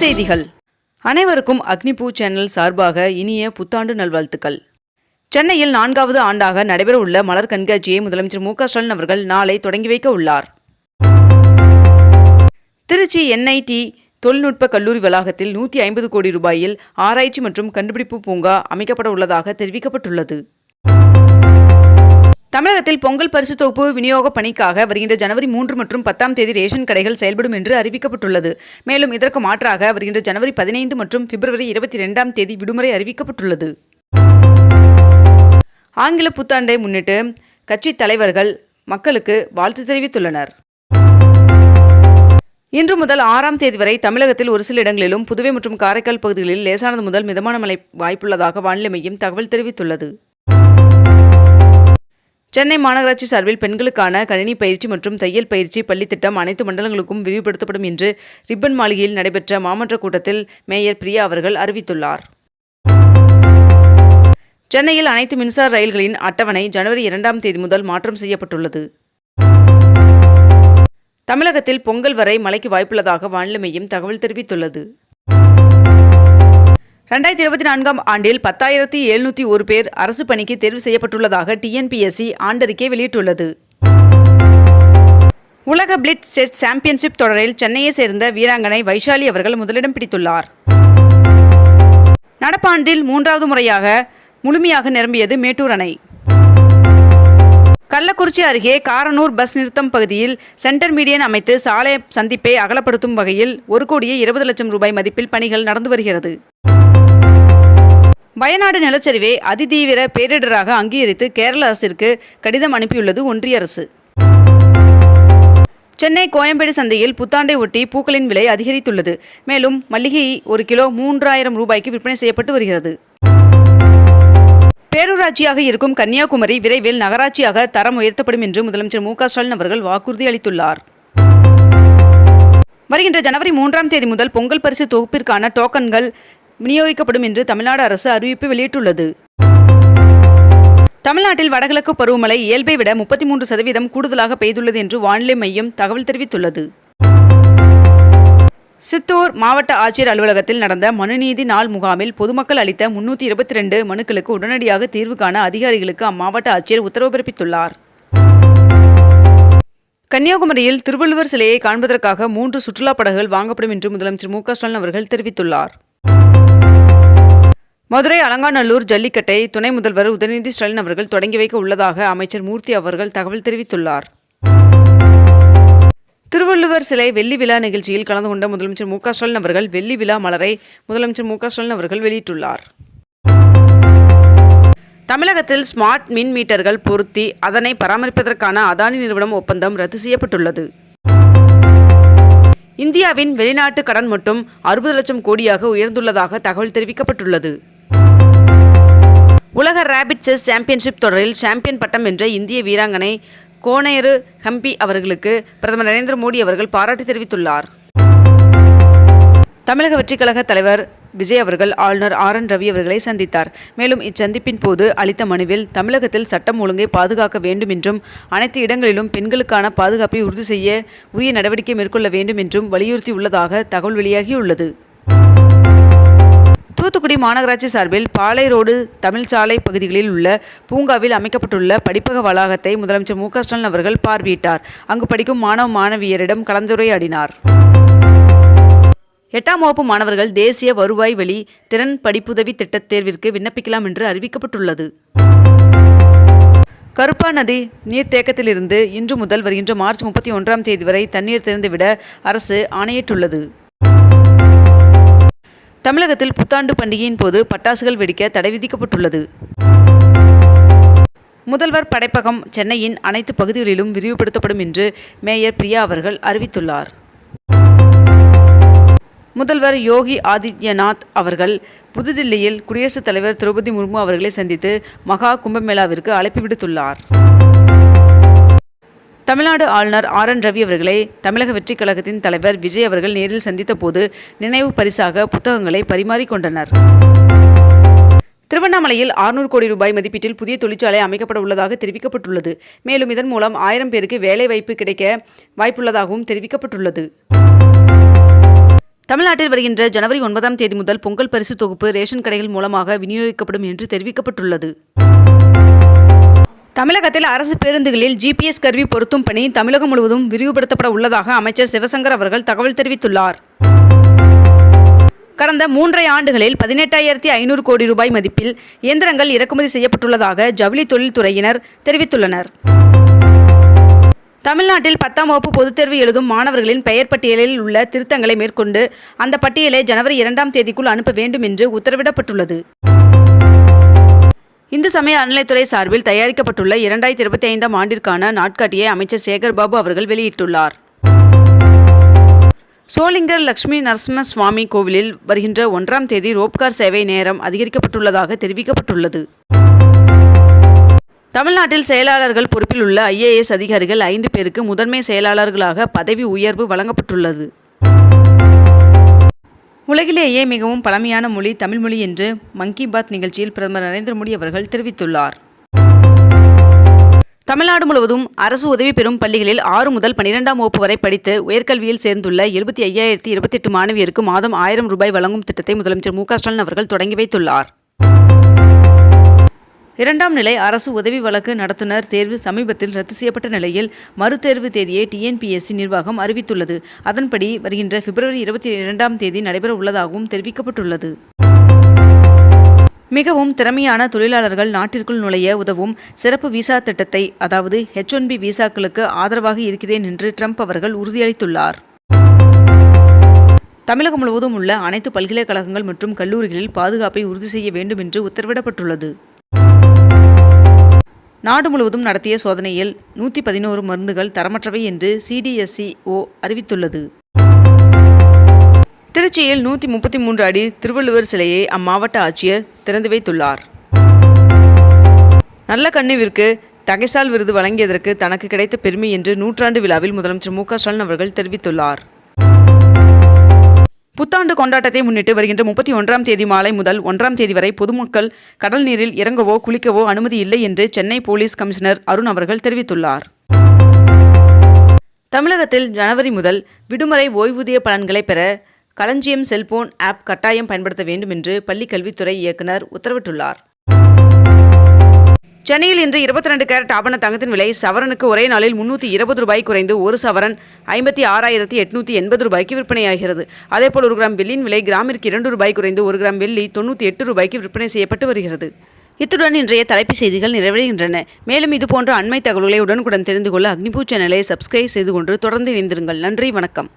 செய்திகள். அனைவருக்கும் அக்னிபூ சேனல் சார்பாக இனிய புத்தாண்டு நல்வாழ்த்துக்கள். சென்னையில் நான்காவது ஆண்டாக நடைபெறவுள்ள மலர் கண்காட்சியை முதலமைச்சர் மு ஸ்டாலின் அவர்கள் நாளை தொடங்கி வைக்க உள்ளார். திருச்சி என்ஐடி தொழில்நுட்ப கல்லூரி வளாகத்தில் நூற்றி ஐம்பது கோடி ரூபாயில் ஆராய்ச்சி மற்றும் கண்டுபிடிப்பு பூங்கா அமைக்கப்பட உள்ளதாக தெரிவிக்கப்பட்டுள்ளது. தமிழகத்தில் பொங்கல் பரிசு தொகுப்பு விநியோக பணிக்காக வருகின்ற ஜனவரி மூன்று மற்றும் பத்தாம் தேதி ரேஷன் கடைகள் செயல்படும் என்று அறிவிக்கப்பட்டுள்ளது. மேலும் இதற்கு மாற்றாக வருகின்ற ஜனவரி பதினைந்து மற்றும் பிப்ரவரி இருபத்தி ரெண்டாம் தேதி விடுமுறை அறிவிக்கப்பட்டுள்ளது. ஆங்கில புத்தாண்டை முன்னிட்டு கட்சி தலைவர்கள் மக்களுக்கு வாழ்த்து தெரிவித்துள்ளனர். இன்று முதல் ஆறாம் தேதி வரை தமிழகத்தில் ஒரு சில இடங்களிலும் புதுவை மற்றும் காரைக்கால் பகுதிகளில் லேசானது முதல் மிதமான மழை வாய்ப்புள்ளதாக வானிலை மையம் தகவல் தெரிவித்துள்ளது. சென்னை மாநகராட்சி சார்பில் பெண்களுக்கான கணினி பயிற்சி மற்றும் தையல் பயிற்சி பள்ளி திட்டம் அனைத்து மண்டலங்களுக்கும் விரிவுபடுத்தப்படும் என்று ரிப்பன் மாளிகையில் நடைபெற்ற மாமன்ற கூட்டத்தில் மேயர் பிரியா அவர்கள் அறிவித்துள்ளார். சென்னையில் அனைத்து மின்சார ரயில்களின் அட்டவணை ஜனவரி இரண்டாம் தேதி முதல் மாற்றம் செய்யப்பட்டுள்ளது. தமிழகத்தில் பொங்கல் வரை மழைக்கு வாய்ப்புள்ளதாக வானிலை மையம் தகவல் தெரிவித்துள்ளது. ரெண்டாயிரத்தி இருபத்தி நான்காம் ஆண்டில் பத்தாயிரத்தி எழுநூற்றி ஒரு பேர் அரசு பணிக்கு தேர்வு செய்யப்பட்டுள்ளதாக டிஎன்பிஎஸ்சி ஆண்டறிக்கை வெளியிட்டுள்ளது. உலக பிளிட் செஸ் சாம்பியன்ஷிப் தொடரில் சென்னையை சேர்ந்த வீராங்கனை வைஷாலி அவர்கள் முதலிடம் பிடித்துள்ளார். நடப்பாண்டில் மூன்றாவது முறையாக முழுமையாக நிரம்பியது மேட்டூர் அணை. கள்ளக்குறிச்சி அருகே காரனூர் பஸ் நிறுத்தம் பகுதியில் சென்டர் மீடியன் அமைத்து சாலை சந்திப்பை அகலப்படுத்தும் வகையில் ஒரு கோடியே இருபது லட்சம் ரூபாய் மதிப்பில் பணிகள் நடந்து வருகிறது. வயநாடு நிலச்சரிவை அதிதீவிர பேரிடராக அங்கீகரித்து கேரள அரசிற்கு கடிதம் அனுப்பியுள்ளது ஒன்றிய அரசு. சென்னை கோயம்பேடு சந்தையில் புத்தாண்டை ஒட்டி பூக்களின் விலை அதிகரித்துள்ளது. மேலும் மல்லிகை ஒரு கிலோ மூன்றாயிரம் ரூபாய்க்கு விற்பனை செய்யப்பட்டு வருகிறது. பேரூராட்சியாக இருக்கும் கன்னியாகுமரி விரைவில் நகராட்சியாக தரம் உயர்த்தப்படும் என்று முதலமைச்சர் மு ஸ்டாலின் அவர்கள் வாக்குறுதி அளித்துள்ளார். வருகின்ற ஜனவரி மூன்றாம் தேதி முதல் பொங்கல் பரிசு தொகுப்பிற்கான டோக்கன்கள் விநியோகிக்கப்படும் என்று தமிழ்நாடு அரசு அறிவிப்பு வெளியிட்டுள்ளது. தமிழ்நாட்டில் வடகிழக்கு பருவமழை இயல்பை விட முப்பத்தி மூன்று சதவீதம் கூடுதலாக பெய்துள்ளது என்று வானிலை மையம் தகவல் தெரிவித்துள்ளது. சித்தூர் மாவட்ட ஆட்சியர் அலுவலகத்தில் நடந்த மனுநீதி நாள் முகாமில் பொதுமக்கள் அளித்த முன்னூற்றி இருபத்தி ரெண்டு மனுக்களுக்கு உடனடியாக தீர்வு காண அதிகாரிகளுக்கு அம்மாவட்ட ஆட்சியர் உத்தரவு பிறப்பித்துள்ளார். கன்னியாகுமரியில் திருவள்ளுவர் சிலையை காண்பதற்காக மூன்று சுற்றுலா படகுகள் வாங்கப்படும் என்று முதலமைச்சர் மு க ஸ்டாலின் அவர்கள் தெரிவித்துள்ளார். மதுரை அலங்காநல்லூர் ஜல்லிக்கட்டை துணை முதல்வர் உதயநிதி ஸ்டாலின் அவர்கள் தொடங்கி வைக்க உள்ளதாக அமைச்சர் மூர்த்தி அவர்கள் தகவல் தெரிவித்துள்ளார். திருவள்ளுவர் சிலை வெள்ளி விழா நிகழ்ச்சியில் கலந்து கொண்ட முதலமைச்சர் மு க ஸ்டாலின் அவர்கள் வெள்ளி விழா மலரை முதலமைச்சர் மு க ஸ்டாலின் அவர்கள் வெளியிட்டுள்ளார். தமிழகத்தில் ஸ்மார்ட் மின் மீட்டர்கள் பொருத்தி அதனை பராமரிப்பதற்கான அதானி நிறுவனம் ஒப்பந்தம் ரத்து செய்யப்பட்டுள்ளது. இந்தியாவின் வெளிநாட்டு கடன் மட்டும் அறுபது லட்சம் கோடியாக உயர்ந்துள்ளதாக தகவல் தெரிவிக்கப்பட்டுள்ளது. உலக ரேபிட் செஸ் சாம்பியன்ஷிப் தொடரில் சாம்பியன் பட்டம் வென்ற இந்திய வீராங்கனை கோனேரு ஹம்பி அவர்களுக்கு பிரதமர் நரேந்திர மோடி அவர்கள் பாராட்டு தெரிவித்துள்ளார். தமிழக வெற்றிக் கழக தலைவர் விஜய் அவர்கள் ஆளுநர் ஆர் என் ரவி அவர்களை சந்தித்தார். மேலும் இச்சந்திப்பின் போது அளித்த மனுவில் தமிழகத்தில் சட்டம் ஒழுங்கை பாதுகாக்க வேண்டும் என்றும் அனைத்து இடங்களிலும் பெண்களுக்கான பாதுகாப்பை உறுதி செய்ய உரிய நடவடிக்கை மேற்கொள்ள வேண்டும் என்றும் வலியுறுத்தியுள்ளதாக தகவல் வெளியாகியுள்ளது. தூத்துக்குடி மாநகராட்சி சார்பில் பாலை ரோடு தமிழ் சாலை பகுதிகளில் உள்ள பூங்காவில் அமைக்கப்பட்டுள்ள படிப்பக வளாகத்தை முதலமைச்சர் மு க ஸ்டாலின் அவர்கள் பார்வையிட்டார். அங்கு படிக்கும் மாணவ மாணவியரிடம் கலந்துரையாடினார். எட்டாம் வகுப்பு மாணவர்கள் தேசிய வருவாய் வழி திறன் படிப்புதவி திட்டத் தேர்விற்கு விண்ணப்பிக்கலாம் என்று அறிவிக்கப்பட்டுள்ளது. கருப்பா நதி நீர்த்தேக்கத்திலிருந்து இன்று முதல் வருகின்ற மார்ச் முப்பத்தி ஒன்றாம் தேதி வரை தண்ணீர் திறந்துவிட அரசு ஆணையிட்டுள்ளது. தமிழகத்தில் புத்தாண்டு பண்டிகையின் போது பட்டாசுகள் வெடிக்க தடை விதிக்கப்பட்டுள்ளது. முதல்வர் படைப்பகம் சென்னையின் அனைத்து பகுதிகளிலும் விரிவுபடுத்தப்படும் என்று மேயர் பிரியா அவர்கள் அறிவித்துள்ளார். முதல்வர் யோகி ஆதித்யநாத் அவர்கள் புதுதில்லியில் குடியரசுத் தலைவர் திரௌபதி முர்மு அவர்களை சந்தித்து மகா கும்பமேளாவிற்கு அழைப்பு விடுத்துள்ளார். தமிழ்நாடு ஆளுநர் ஆர் என் ரவி அவர்களை தமிழக வெற்றிக் கழகத்தின் தலைவர் விஜய் அவர்கள் நேரில் சந்தித்த போது நினைவு பரிசாக புத்தகங்களை பரிமாறிக்கொண்டனர் திருவண்ணாமலையில் 600 கோடி ரூபாய் மதிப்பீட்டில் புதிய தொழிற்சாலை அமைக்கப்பட உள்ளதாக தெரிவிக்கப்பட்டுள்ளது. மேலும் இதன் மூலம் ஆயிரம் பேருக்கு வேலை வாய்ப்பு கிடைக்க வாய்ப்புள்ளதாகவும் தெரிவிக்கப்பட்டுள்ளது. தமிழ்நாட்டில் வருகின்ற ஜனவரி ஒன்பதாம் தேதி முதல் பொங்கல் பரிசு தொகுப்பு ரேஷன் கடைகள் மூலமாக விநியோகிக்கப்படும் என்று தெரிவிக்கப்பட்டுள்ளது. தமிழகத்தில் அரசு பேருந்துகளில் ஜிபிஎஸ் கருவி பொருத்தும் பணி தமிழகம் முழுவதும் விரிவுபடுத்தப்பட உள்ளதாக அமைச்சர் சிவசங்கர் அவர்கள் தகவல் தெரிவித்துள்ளார். கடந்த மூன்றரை ஆண்டுகளில் பதினெட்டாயிரத்தி ஐநூறு கோடி ரூபாய் மதிப்பில் இயந்திரங்கள் இறக்குமதி செய்யப்பட்டுள்ளதாக ஜவுளி தொழில்துறையினர் தெரிவித்துள்ளனர். தமிழ்நாட்டில் பத்தாம் வகுப்பு பொதுத் தேர்வு எழுதும் மாணவர்களின் பெயர் பட்டியலில் உள்ள திருத்தங்களை மேற்கொண்டு அந்த பட்டியலை ஜனவரி இரண்டாம் தேதிக்குள் அனுப்ப வேண்டும் என்று உத்தரவிடப்பட்டுள்ளது. இந்து சமய அறநிலைத்துறை சார்பில் தயாரிக்கப்பட்டுள்ள இரண்டாயிரத்தி இருபத்தி ஐந்தாம் ஆண்டிற்கான நாட்காட்டியை அமைச்சர் சேகர் பாபு அவர்கள் வெளியிட்டுள்ளார். சோளிங்கர் லட்சுமி நரசிம்ம சுவாமி கோவிலில் வருகின்ற ஒன்றாம் தேதி ரோப்கார் சேவை நேரம் அதிகரிக்கப்பட்டுள்ளதாக தெரிவிக்கப்பட்டுள்ளது. தமிழ்நாட்டில் செயலாளர்கள் பொறுப்பில் உள்ள ஐஏஎஸ் அதிகாரிகள் ஐந்து பேருக்கு முதன்மை செயலாளர்களாக பதவி உயர்வு வழங்கப்பட்டுள்ளது. உலகிலேயே மிகவும் பழமையான மொழி தமிழ் மொழி என்று மங்கி பாத் நிகழ்ச்சியில் பிரதமர் நரேந்திர மோடி அவர்கள் தெரிவித்துள்ளார். தமிழ்நாடு முழுவதும் அரசு உதவி பெறும் பள்ளிகளில் ஆறு முதல் பனிரெண்டாம் வகுப்பு வரை படித்து உயர்கல்வியில் சேர்ந்துள்ள எழுபத்தி ஐயாயிரத்தி இருபத்தெட்டு மாணவியருக்கு மாதம் ஆயிரம் ரூபாய் வழங்கும் திட்டத்தை முதலமைச்சர் மு க ஸ்டாலின் அவர்கள் தொடங்கி வைத்துள்ளார். இரண்டாம் நிலை அரசு உதவி வழக்கு நடத்துனர் தேர்வு சமீபத்தில் ரத்து செய்யப்பட்ட நிலையில் மறுதேர்வு தேதியை டிஎன்பிஎஸ்சி நிர்வாகம் அறிவித்துள்ளது. அதன்படி வருகின்ற பிப்ரவரி இருபத்தி இரண்டாம் தேதி நடைபெற உள்ளதாகவும் தெரிவிக்கப்பட்டுள்ளது. மிகவும் திறமையான தொழிலாளர்கள் நாட்டிற்குள் நுழைய உதவும் சிறப்பு விசா திட்டத்தை அதாவது ஹெச் ஒன் பி விசாக்களுக்கு ஆதரவாக இருக்கிறேன் என்று ட்ரம்ப் அவர்கள் உறுதியளித்துள்ளார். தமிழகம் முழுவதும் உள்ள அனைத்து பல்கலைக்கழகங்கள் மற்றும் கல்லூரிகளில் பாதுகாப்பை உறுதி செய்ய வேண்டும் என்று உத்தரவிடப்பட்டுள்ளது. நாடு முழுவதும் நடத்திய சோதனையில் நூற்றி பதினோரு மருந்துகள் தரமற்றவை என்று சிடிஎஸ்சிஓ அறிவித்துள்ளது. திருச்சியில் நூற்றி முப்பத்தி மூன்று அடி திருவள்ளுவர் சிலையை அம்மாவட்ட ஆட்சியர் திறந்து வைத்துள்ளார். நல்ல கண்ணுவிற்கு தகைசால் விருது வழங்கியதற்கு தனக்கு கிடைத்த பெருமை என்று நூற்றாண்டு விழாவில் முதலமைச்சர் மு க ஸ்டாலின் அவர்கள் தெரிவித்துள்ளார். புத்தாண்டு கொண்டாட்டத்தை முன்னிட்டு வருகின்ற முப்பத்தி ஒன்றாம் தேதி மாலை முதல் ஒன்றாம் தேதி வரை பொதுமக்கள் கடல் நீரில் இறங்கவோ குளிக்கவோ அனுமதி இல்லை என்று சென்னை போலீஸ் கமிஷனர் அருண் அவர்கள் தெரிவித்துள்ளார். தமிழகத்தில் ஜனவரி முதல் விடுமுறை ஓய்வூதிய பலன்களை பெற களஞ்சியம் செல்போன் ஆப் கட்டாயம் பயன்படுத்த வேண்டும் என்று பள்ளிக்கல்வித்துறை இயக்குனர் உத்தரவிட்டுள்ளார். சென்னையில் இன்று இருபத்தி ரெண்டு கேரட் ஆபண தங்கத்தின் விலை சவரனுக்கு ஒரே நாளில் முன்னூற்றி இருபது ரூபாய் குறைந்து ஒரு சவரன் ஐம்பத்தி ஆறாயிரத்தி எட்நூற்றி எண்பது ரூபாய்க்கு விற்பனையாகிறது. அதேபோல் ஒரு கிராம் வெள்ளியின் விலை கிராமிற்கு இரண்டு ரூபாய் குறைந்து ஒரு கிராம் வெள்ளி தொண்ணூற்றி எட்டு ரூபாய்க்கு விற்பனை செய்யப்பட்டு வருகிறது. இத்துடன் இன்றைய தலைப்புச் செய்திகள் நிறைவடைகின்றன. மேலும் இதுபோன்ற அண்மை தகவல்களை உடனுக்குடன் தெரிந்து கொள்ள அக்னிபூ சேனலை சப்ஸ்கிரைப் செய்து கொண்டு தொடர்ந்து இணைந்திருங்கள். நன்றி வணக்கம்.